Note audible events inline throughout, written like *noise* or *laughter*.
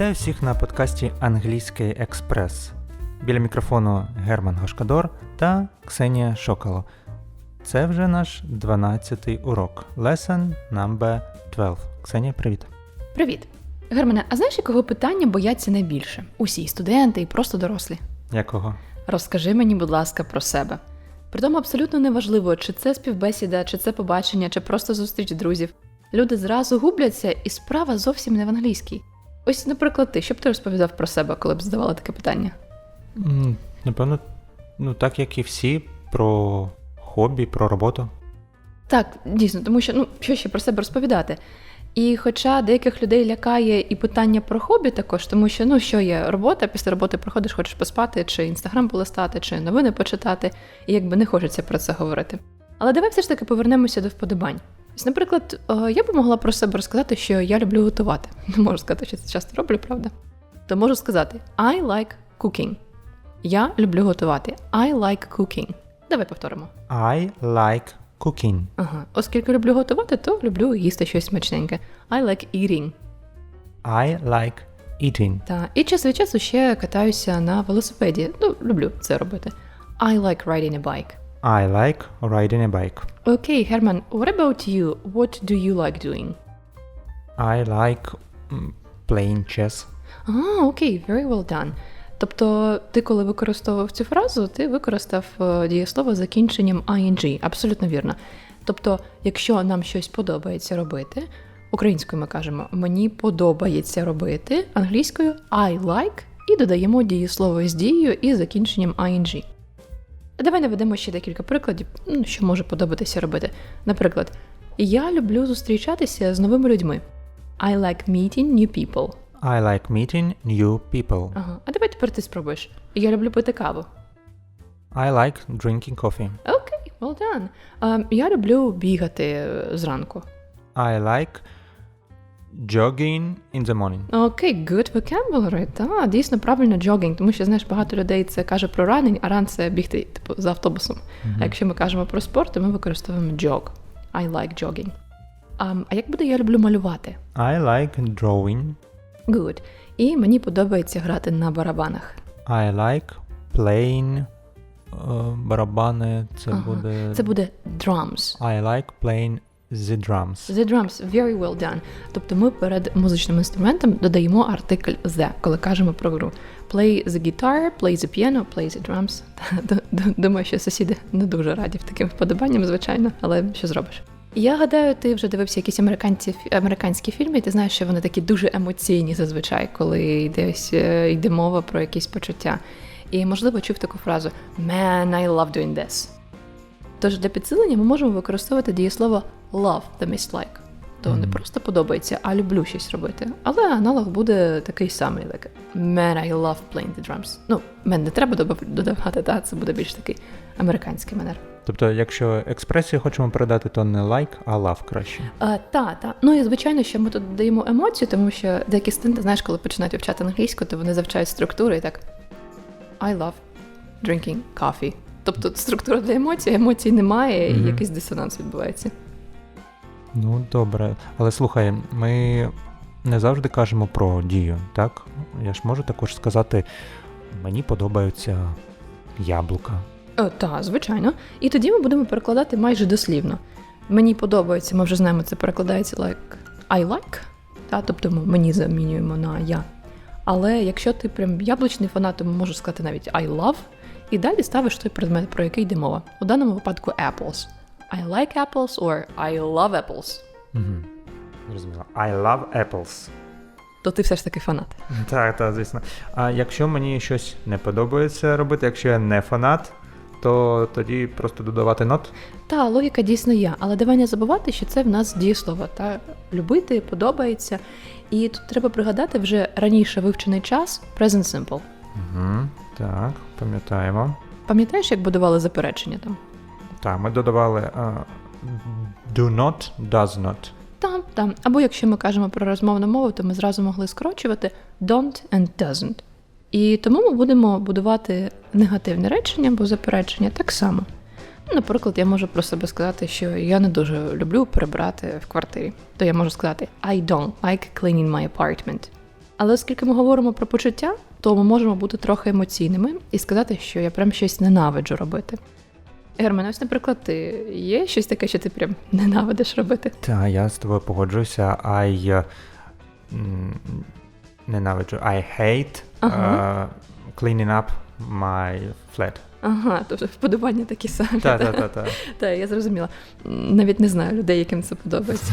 Вітаю всіх на подкасті Англійський Експрес. Біля мікрофону Герман Гошкадор та Ксенія Шокало. Це вже наш 12-й урок. Lesson number 12. Ксенія, привіт. Привіт. Германе, а знаєш, якого питання бояться найбільше? Усі студенти і просто дорослі. Якого? Розкажи мені, будь ласка, про себе. Притому абсолютно неважливо, чи це співбесіда, чи це побачення, чи просто зустріч друзів. Люди зразу губляться, і справа зовсім не в англійській. Ось, наприклад, ти що б ти розповідав про себе, коли б задавала таке питання? М, Напевно, ну так як і всі, про хобі, про роботу. Так, дійсно, тому що ну що ще про себе розповідати. І хоча деяких людей лякає і питання про хобі також, тому що ну що є робота, після роботи приходиш, хочеш поспати, чи інстаграм полистати, чи новини почитати, і якби не хочеться про це говорити. Але давай все ж таки повернемося до вподобань. Ось, наприклад, е, я би могла про себе розказати, що я люблю готувати. Не можу сказати, що це часто роблю, правда? То можу сказати I like cooking. Я люблю готувати. I like cooking. Давай повторимо. I like cooking. Ага, оскільки люблю готувати, то люблю їсти щось смачненьке. I like eating. I like eating. Та і час від часу ще катаюся на велосипеді. Ну, люблю це робити. I like riding a bike. I like riding a bike. Окей, Герман, what about you? What do you like doing? I like м, playing chess. А, окей, very well done. Тобто, ти, коли використовував цю фразу, ти використав е, дієслово з закінченням ing. Абсолютно вірно. Тобто, якщо нам щось подобається робити, українською ми кажемо мені подобається робити, англійською I like і додаємо дієслово з дією і закінченням ing. Давай наведемо ще декілька прикладів, ну, що може подобатися робити. Наприклад, я люблю зустрічатися з новими людьми. I like meeting new people. I like meeting new people. Ага. А давай тепер ти спробуєш. Я люблю пити каву. I like drinking coffee. Окей, well done. А, я люблю бігати е, зранку. I like jogging in the morning. Окей, good vocabulary. Та, дійсно правильно jogging, тому що знаєш, багато людей це каже про running, а run – це бігти типу за автобусом. А якщо ми кажемо про спорт, то ми використовуємо jog. I like jogging. А, а як буде я люблю малювати? I like drawing. Good. І мені подобається грати на барабанах. I like playing е, барабани. Це Ага. буде. Це буде drums. I like playing the drums. The drums, very well done. Тобто ми перед музичним інструментом додаємо артикль the, коли кажемо про гру. Play the guitar, play the piano, play the drums. *laughs* Думаю, що сусіди не дуже раді таким вподобанням, звичайно, але що зробиш? Я гадаю, ти вже дивився якісь американці, американські фільми, і ти знаєш, що вони такі дуже емоційні зазвичай, коли йдесь, е, йде мова про якісь почуття. І, можливо, чув таку фразу Man, I love doing this. Тож для підсилення ми можемо використовувати дієслово love замість like. То не просто подобається, а люблю щось робити. Але аналог буде такий самий, like Man, I love playing the drums. Ну, мен не треба додавати, та це буде більш такий американський манер. Тобто, якщо експресію хочемо передати, то не like, а love краще. А, та, та. Ну і звичайно, що ми тут даємо емоцію, тому що деякі студенти, знаєш, коли починають вивчати англійську, то вони завчають структуру і так I love drinking coffee. Тобто структура для емоцій, емоцій немає, Мгм. і якийсь дисонанс відбувається. Ну, добре. Але слухай, ми не завжди кажемо про дію, так? Я ж можу також сказати, мені подобаються яблука. О, та, звичайно. І тоді ми будемо перекладати майже дослівно. Мені подобається, ми вже знаємо, це перекладається like I like, та, тобто ми мені замінюємо на я. Але якщо ти прям яблучний фанат, то можеш сказати навіть I love, і далі ставиш той предмет, про який йде мова. У даному випадку apples. I like apples or I love apples. Угу. Зрозуміло. I love apples. То ти все ж таки фанат. Так, так, звісно. А якщо мені щось не подобається робити, якщо я не фанат, то тоді просто додавати not. Та логіка дійсно є, але давай не забувати, що це в нас дієслово. Та любити подобається. І тут треба пригадати вже раніше вивчений час present simple. Угу. Так, пам'ятаємо. Пам'ятаєш, як будували заперечення там? Так, ми додавали а, do not, does not. Там, там. Або якщо ми кажемо про розмовну мову, то ми зразу могли скорочувати don't and doesn't. І тому ми будемо будувати негативне речення або заперечення так само. Ну, Наприклад, я можу про себе сказати, що я не дуже люблю прибрати в квартирі. То я можу сказати I don't like cleaning my apartment. Але оскільки ми говоримо про почуття, то ми можемо бути трохи емоційними і сказати, що я прям щось ненавиджу робити. Герман, ось, наприклад, ти є щось таке, що ти прям ненавидиш робити? Та я з тобою погоджуюся. I е, м, ненавиджу. I hate Ага. uh, cleaning up my flat. Ага, тобто вподобання такі самі. Та, та, та, та. Так, я зрозуміла. Навіть не знаю людей, яким це подобається.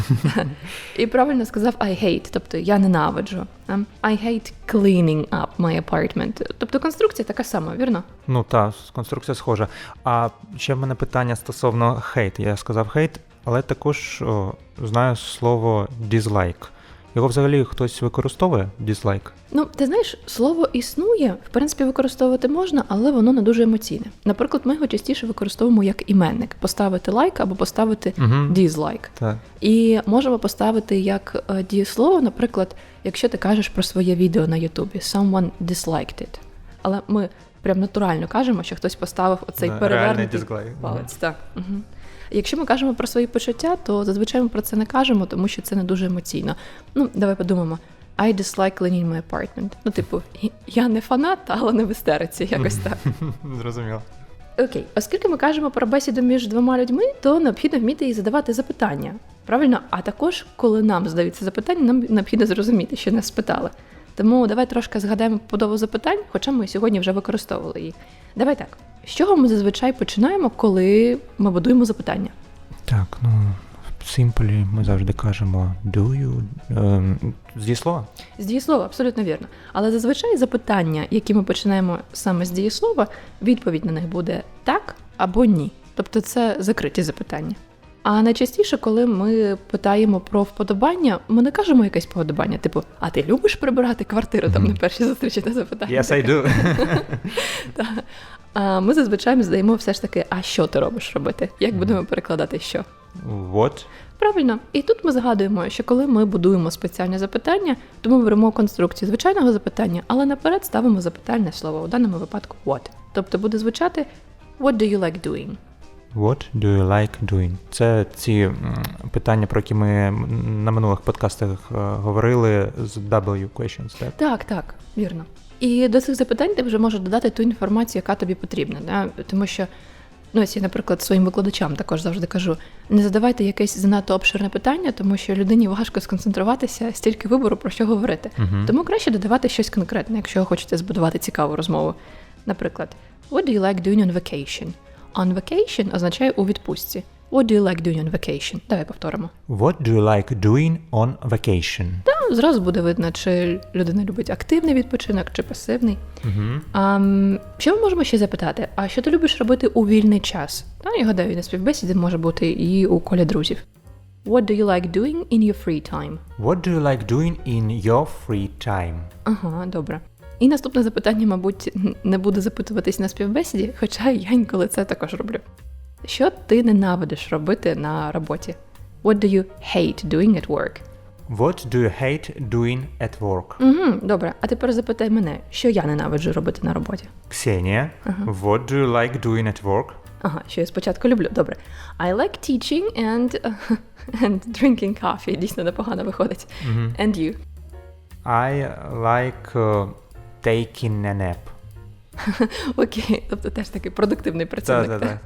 І правильно сказав I hate, тобто я ненавиджу. А? I hate cleaning up my apartment. Тобто конструкція така сама, вірно? Ну та, конструкція схожа. А ще в мене питання стосовно hate. Я сказав hate, але також о, знаю слово dislike. Його взагалі хтось використовує dislike? Ну, ти знаєш, слово існує, в принципі, використовувати можна, але воно не дуже емоційне. Наприклад, ми його частіше використовуємо як іменник: поставити лайк або поставити Угу. дізлайк. Так. І можемо поставити як е, дієслово, наприклад, якщо ти кажеш про своє відео на Ютубі someone disliked it. Але ми прям натурально кажемо, що хтось поставив оцей Да, перевернутий палець. Так. Угу. Якщо ми кажемо про свої почуття, то зазвичай ми про це не кажемо, тому що це не дуже емоційно. Ну, давай подумаємо. I dislike cleaning my apartment. Ну, типу, я не фанат, але не в істериці, якось так. *laughs* Зрозуміло. Окей, оскільки ми кажемо про бесіду між двома людьми, то необхідно вміти і задавати запитання. Правильно? А також, коли нам задаються запитання, нам необхідно зрозуміти, що нас спитали. Тому давай трошки згадаємо побудову запитань, хоча ми сьогодні вже використовували її. Давай так. З чого ми зазвичай починаємо, коли ми будуємо запитання? Так, ну в симполі ми завжди кажемо do you. Ем, з дієслова? З дієслова, абсолютно вірно. Але зазвичай запитання, які ми починаємо саме з дієслова, відповідь на них буде так або ні. Тобто це закриті запитання. А найчастіше, коли ми питаємо про вподобання, ми не кажемо якесь вподобання, типу, а ти любиш прибирати квартиру там на першій зустрічі на запитання? Yes, I do. *laughs* *laughs* А ми зазвичай задаємо все ж таки, а що ти робиш робити? Як будемо перекладати що? What? Правильно, і тут ми згадуємо, що коли ми будуємо спеціальне запитання, то ми беремо конструкцію звичайного запитання, але наперед ставимо запитальне слово, у даному випадку what. Тобто буде звучати What do you like doing? What do you like doing? Це ці питання, про які ми на минулих подкастах е, говорили з W questions, так? Так, так, вірно. І до цих запитань ти вже можеш додати ту інформацію, яка тобі потрібна. Да? Тому що, ну, ось я, наприклад, своїм викладачам також завжди кажу: не задавайте якесь занадто обширне питання, тому що людині важко сконцентруватися, стільки вибору про що говорити. Мгм. Тому краще додавати щось конкретне, якщо ви хочете збудувати цікаву розмову. Наприклад, What do you like doing on vacation? On vacation означає у відпустці. What do you like doing on vacation? Давай повторимо. What do you like doing on vacation? Ну, зразу буде видно, чи людина любить активний відпочинок, чи пасивний. Угу. А, що ми можемо ще запитати? А що ти любиш робити у вільний час? Та, я гадаю, на співбесіді може бути і у колі друзів. What do you like doing in your free time? What do you like doing in your free time? Ага, добре. І наступне запитання, мабуть, не буде запитуватись на співбесіді, хоча я інколи це також роблю. Що ти ненавидиш робити на роботі? What do you hate doing at work? What do you hate doing at work? Угу, добре. А тепер запитай мене, що я ненавиджу робити на роботі. Ксенія, what do you like doing at work? Ага, що я спочатку люблю. Добре. I like teaching and, *laughs* and drinking coffee. Дійсно непогано виходить. And you. I like uh, taking a nap. *laughs* Окей, тобто теж такий продуктивний працівник. так, так? так.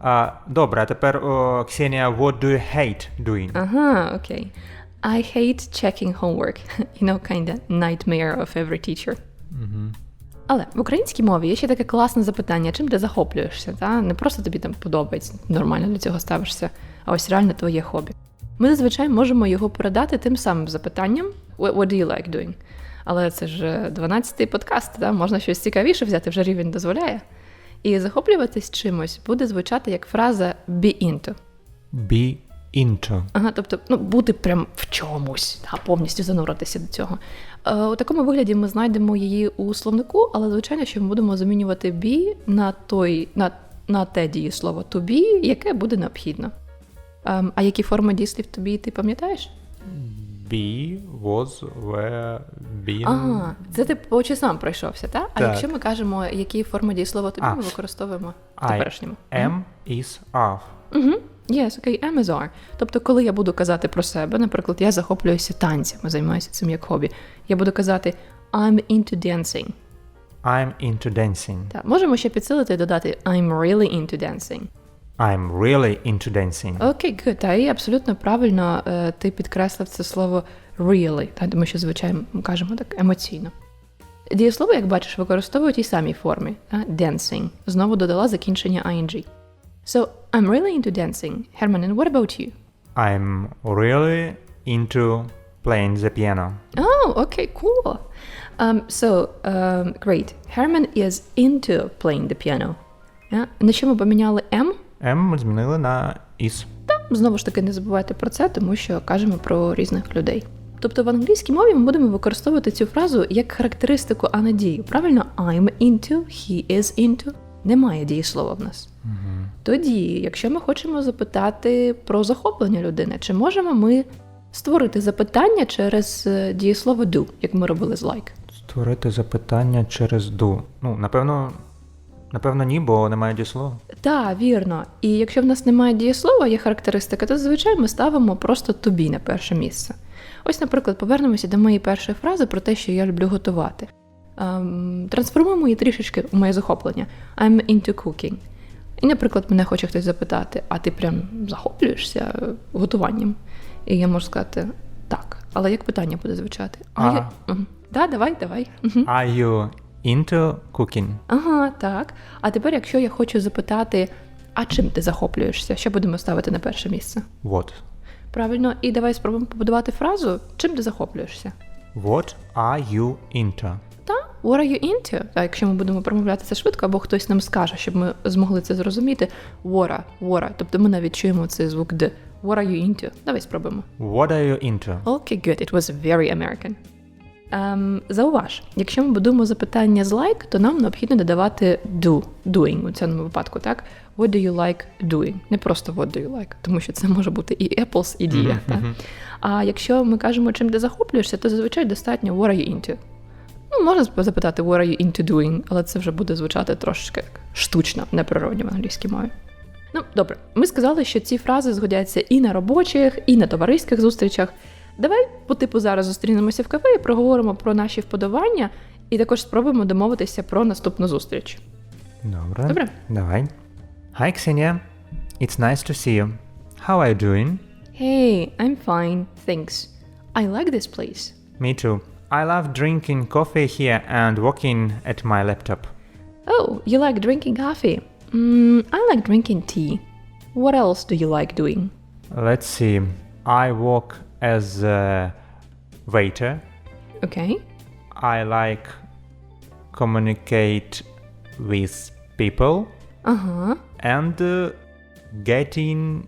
А, добре, а тепер, о, Ксенія, what do you hate doing? Ага, окей. I hate checking homework. *laughs* You know, kinda nightmare of every teacher. Але в українській мові є ще таке класне запитання, чим ти захоплюєшся, та? Не просто тобі там подобається, нормально до цього ставишся, а ось реально твоє хобі. Ми зазвичай можемо його передати тим самим запитанням What, what do you like doing? Але це ж 12-й подкаст, та? можна щось цікавіше взяти, вже рівень дозволяє. І захоплюватись чимось буде звучати як фраза be into. Be into. Ага, тобто, ну, бути прям в чомусь, та, повністю зануритися до цього. Е, у такому вигляді ми знайдемо її у словнику, але звичайно, що ми будемо замінювати be на той, на, на те дієслово to be, яке буде необхідно. Ем, а які форми дієслів тобі ти пам'ятаєш? Be, was, were, been. А, це ти по часам пройшовся, так? А Так. якщо ми кажемо, які форми дієслова тобі А. ми використовуємо в I теперішньому? am, is, are. Угу. Yes, okay, am is are. Тобто, коли я буду казати про себе, наприклад, я захоплююся танцями, займаюся цим як хобі, я буду казати I'm into dancing. I'm into dancing. Так, можемо ще підсилити і додати I'm really into dancing. I'm really into dancing. Окей, good. Та і абсолютно правильно е, ти підкреслив це слово really, та, тому що, звичайно, ми кажемо так емоційно. Дієслово, як бачиш, використовують тій самій формі. Та? Dancing. Знову додала закінчення ing. So, I'm really into dancing. Herman, and what about you? I'm really into playing the piano. Oh, okay, cool. Um, so, um, great. Herman is into playing the piano. Yeah? На що ми поміняли M? М ми змінили на is. Знову ж таки, не забувайте про це, тому що кажемо про різних людей. Тобто в англійській мові ми будемо використовувати цю фразу як характеристику, а не дію. Правильно, I'm into, he is into. Немає дієслова в нас. Тоді, якщо ми хочемо запитати про захоплення людини, чи можемо ми створити запитання через е, дієслово do, як ми робили з like? Створити запитання через do. Ну, напевно, напевно, ні, бо немає дієслова. Так, вірно. І якщо в нас немає дієслова, є характеристика, то зазвичай ми ставимо просто тобі на перше місце. Ось, наприклад, повернемося до моєї першої фрази про те, що я люблю готувати. Ем, трансформуємо її трішечки у моє захоплення. I'm into cooking. І, наприклад, мене хоче хтось запитати, а ти прям захоплюєшся готуванням? І я можу сказати так. Але як питання буде звучати? А. я... Мгм. Да, давай, давай. Are you into cooking? Ага, так. А тепер, якщо я хочу запитати, а чим ти захоплюєшся, що будемо ставити на перше місце? What? Правильно, і давай спробуємо побудувати фразу, чим ти захоплюєшся. What are you into? Та, what are you into? А якщо ми будемо промовляти це швидко, або хтось нам скаже, щоб ми змогли це зрозуміти. What, what. Тобто ми навіть чуємо цей звук Д. What are you into? Давай спробуємо. What are you into? Okay, good. It was very American. Ем, зауваж, якщо ми будуємо запитання з like, то нам необхідно додавати do, doing у цьому випадку, так? What do you like doing? Не просто what do you like, тому що це може бути і apples, і дія. так? А якщо ми кажемо, чим ти захоплюєшся, то зазвичай достатньо what are you into? Ну, можна запитати what are you into doing, але це вже буде звучати трошки як штучно, неприродньо в англійській мові. Ну, добре, ми сказали, що ці фрази згодяться і на робочих, і на товариських зустрічах. Давай по типу зараз зустрінемося в кафе і проговоримо про наші вподобання, і також спробуємо домовитися про наступну зустріч. Добре. Добре. Давай. Hi, Xenia. It's nice to see you. How are you doing? Hey, I'm fine, thanks. I like this place. Me too. I love drinking coffee here and working at my laptop. Oh, you like drinking coffee? Mm, I like drinking tea. What else do you like doing? Let's see. I work as a waiter. Okay. I like communicate with people Ага. and uh, getting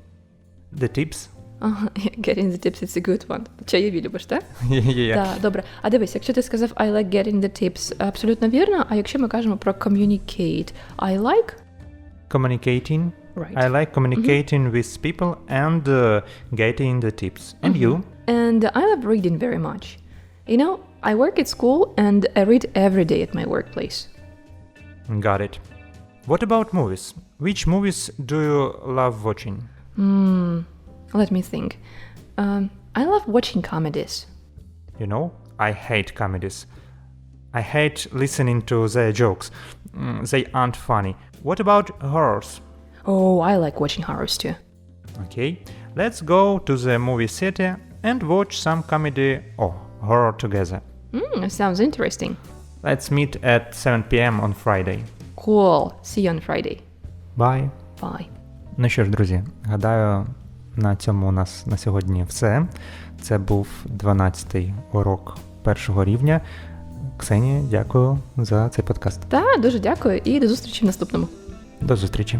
the tips. Ага. *laughs* Getting the tips, it's a good one. Чаєві любиш, так? yeah. Так, добре. А дивись, якщо ти сказав I like getting the tips, абсолютно вірно. А якщо ми кажемо про communicate, I like Communicating. right. I like communicating with people and uh, getting the tips. And you? And I love reading very much. You know, I work at school and I read every day at my workplace. Got it. What about movies? Which movies do you love watching? Hmm. Let me think. Um, I love watching comedies. You know, I hate comedies. I hate listening to their jokes. Mm, they aren't funny. What about horrors? Oh, I like watching horrors too. Okay, let's go to the movie theater and watch some comedy or horror together. Mm, sounds interesting. Let's meet at 7 pm on Friday. Cool. See you on Friday. Bye! Bye. Ну що ж, друзі, гадаю, на цьому у нас на сьогодні все. Це був 12-й урок першого рівня. Ксенія, дякую за цей подкаст. Та дуже дякую і до зустрічі в наступному. До зустрічі!